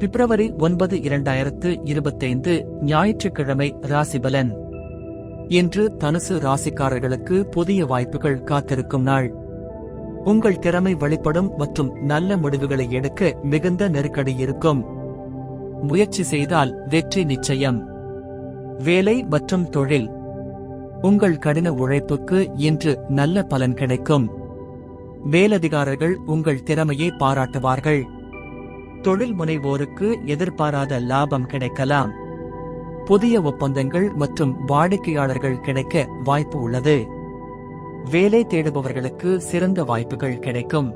பிப்ரவரி ஒன்பது இரண்டாயிரத்து இருபத்தைந்து ஞாயிற்றுக்கிழமை ராசிபலன். இன்று தனுசு ராசிக்காரர்களுக்கு புதிய வாய்ப்புகள் காத்திருக்கும் நாள். உங்கள் திறமை வெளிப்படும் மற்றும் நல்ல முடிவுகளை எடுக்க மிகுந்த நெருக்கடி இருக்கும். முயற்சி செய்தால் வெற்றி நிச்சயம். வேலை மற்றும் தொழில். உங்கள் கடின உழைப்புக்கு இன்று நல்ல பலன் கிடைக்கும். மேலதிகாரர்கள் உங்கள் திறமையை பாராட்டுவார்கள். தொழில் முனைவோருக்கு எதிர்பாராத லாபம் கிடைக்கலாம். புதிய ஒப்பந்தங்கள் மற்றும் வாடிக்கையாளர்கள் கிடைக்க வாய்ப்பு உள்ளது. வேலை தேடுபவர்களுக்கு சிறந்த வாய்ப்புகள் கிடைக்கும்.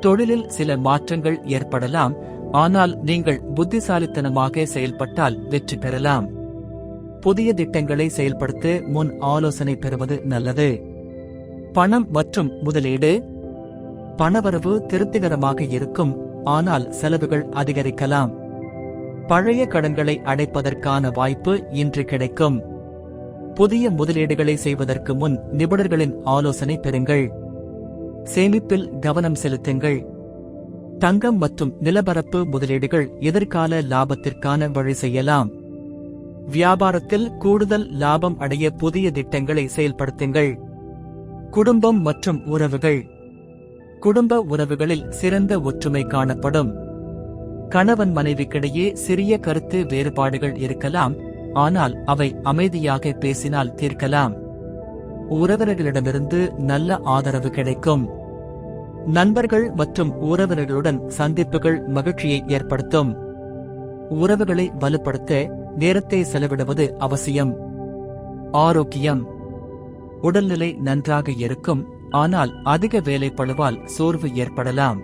தொழிலில் சில மாற்றங்கள் ஏற்படலாம் ஆனால் நீங்கள் புத்திசாலித்தனமாக செயல்பட்டால் வெற்றி பெறலாம். புதிய திட்டங்களை செயல்படுத்த முன் ஆலோசனை பெறுவது நல்லது. பணம் மற்றும் முதலீடு. பணவரவு திருப்திகரமாக இருக்கும் ஆனால் செலவுகள் அதிகரிக்கலாம். பழைய கடன்களை அடைப்பதற்கான வாய்ப்பு இன்று கிடைக்கும். புதிய முதலீடுகளை செய்வதற்கு முன் நிபுணர்களின் ஆலோசனை பெறுங்கள். சேமிப்பில் கவனம் செலுத்துங்கள். தங்கம் மற்றும் நிலப்பரப்பு முதலீடுகள் எதிர்கால லாபத்திற்கான வழி செய்யலாம். வியாபாரத்தில் கூடுதல் லாபம் அடைய புதிய திட்டங்களை செயல்படுத்துங்கள். குடும்பம் மற்றும் உறவுகள். குடும்ப உறவுகளில் சிறந்த ஒற்றுமை காணப்படும். கணவன் மனைவிக்கிடையே சிறிய கருத்து வேறுபாடுகள் இருக்கலாம் ஆனால் அவை அமைதியாக பேசினால் தீர்க்கலாம். உறவினர்களிடமிருந்து நல்ல ஆதரவு கிடைக்கும். நண்பர்கள் மற்றும் உறவினர்களுடன் சந்திப்புகள் மகிழ்ச்சியை ஏற்படுத்தும். உறவுகளை வலுப்படுத்த நேரத்தை செலவிடுவது அவசியம். ஆரோக்கியம். உடல்நிலை நன்றாக இருக்கும் ஆனால் அதிக வேலைப்பளுவால் சோர்வு ஏற்படலாம்.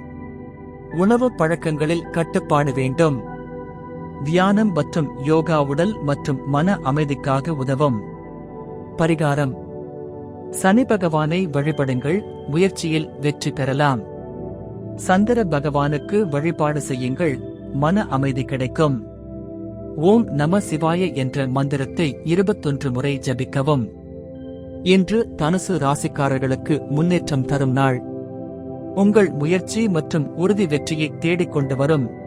உணவு பழக்கங்களில் கட்டுப்பாடு வேண்டும். தியானம் மற்றும் யோகா உடல் மற்றும் மன அமைதிக்காக உதவும். பரிகாரம். சனி பகவானை வழிபடுங்கள் முயற்சியில் வெற்றி பெறலாம். சந்திர பகவானுக்கு வழிபாடு செய்யுங்கள் மன அமைதி கிடைக்கும். ஓம் நம சிவாய என்ற மந்திரத்தை இருபத்தொன்று முறை ஜபிக்கவும். இன்று தனுசு ராசிக்காரர்களுக்கு முன்னேற்றம் தரும் நாள். உங்கள் முயற்சி மற்றும் உறுதி வெற்றியை தேடிக்கொண்டு வரும்.